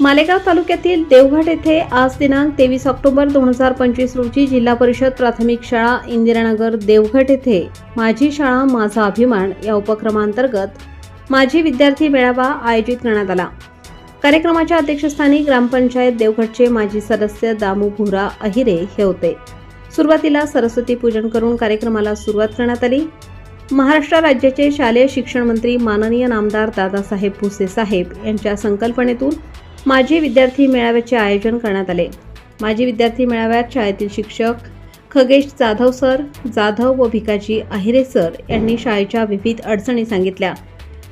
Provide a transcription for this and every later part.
मालेगाव तालुक्यातील देवघाट येथे आज दिनांक तेवीस ऑक्टोबर दोन हजार पंचवीस रोजी जिल्हा परिषद प्राथमिक शाळा इंदिरानगर देवघाट येथे माझी शाळा माझा अभिमान या उपक्रमांतर्गत माझी विद्यार्थी मेळावा आयोजित करण्यात आला. कार्यक्रमाच्या अध्यक्षस्थानी ग्रामपंचायत देवघटचे माजी सदस्य दामू भुरा अहिरे हे होते. सुरुवातीला सरस्वती पूजन करून कार्यक्रमाला सुरुवात करण्यात आली. महाराष्ट्र राज्याचे शालेय शिक्षण मंत्री माननीय नामदार दादासाहेब भुसे साहेब यांच्या संकल्पनेतून माजी विद्यार्थी मेळाव्याचे आयोजन करण्यात आले. माजी विद्यार्थी मेळाव्यात शाळेतील शिक्षक खगेश जाधव सर जाधव व भिकाजी अहिरे सर यांनी शाळेच्या विविध अडचणी सांगितल्या.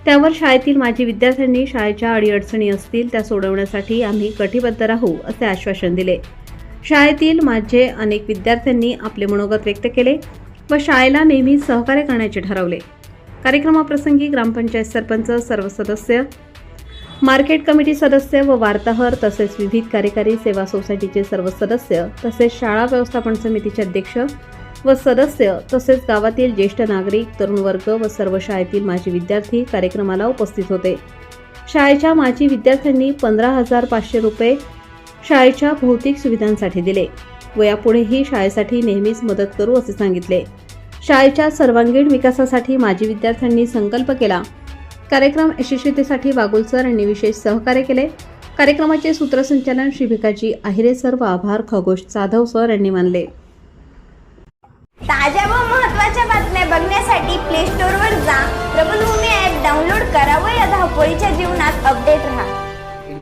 त्यावर शाळेतील माजी विद्यार्थ्यांनी शाळेच्या अडीअडचणी असतील त्या सोडवण्यासाठी आम्ही कटिबद्ध राहू असे आश्वासन दिले. शाळेतील माझे अनेक विद्यार्थ्यांनी आपले मनोगत व्यक्त केले व शाळेला नेहमी सहकार्य करण्याचे ठरवले. कार्यक्रमाप्रसंगी ग्रामपंचायत सरपंच सर्व सदस्य मार्केट कमिटी सदस्य व वार्ताहर तसेच विविध कार्यकारी सेवा सोसायटीचे सर्व सदस्य तसेच शाळा व्यवस्थापन समितीचे अध्यक्ष व सदस्य तसेच गावातील ज्येष्ठ नागरिक तरुण वर्ग व सर्व शाळेतील माजी विद्यार्थी कार्यक्रमाला उपस्थित होते. शाळेच्या माजी विद्यार्थ्यांनी पंधरा हजार पाचशे रुपये शाळेच्या भौतिक सुविधांसाठी दिले व यापुढेही शाळेसाठी नेहमीच मदत करू असे सांगितले. शाळेच्या सर्वांगीण विकासासाठी माजी विद्यार्थ्यांनी संकल्प केला कार्यक्रम यशस्वीतेसाठी वागुलसर यांनी विशेष सहकार्य केले. कार्यक्रमाचे सूत्रसंचालन श्री भिकाजी आहिरे सर व आभार खगोश जाधव सर यांनी मानले. ताज्या व महत्त्वाच्या बातम्या बघण्यासाठी प्ले स्टोअरवर जा. प्रबलभूमी ॲप डाउनलोड करा व या धावपळीच्या जीवनात अपडेट राहा.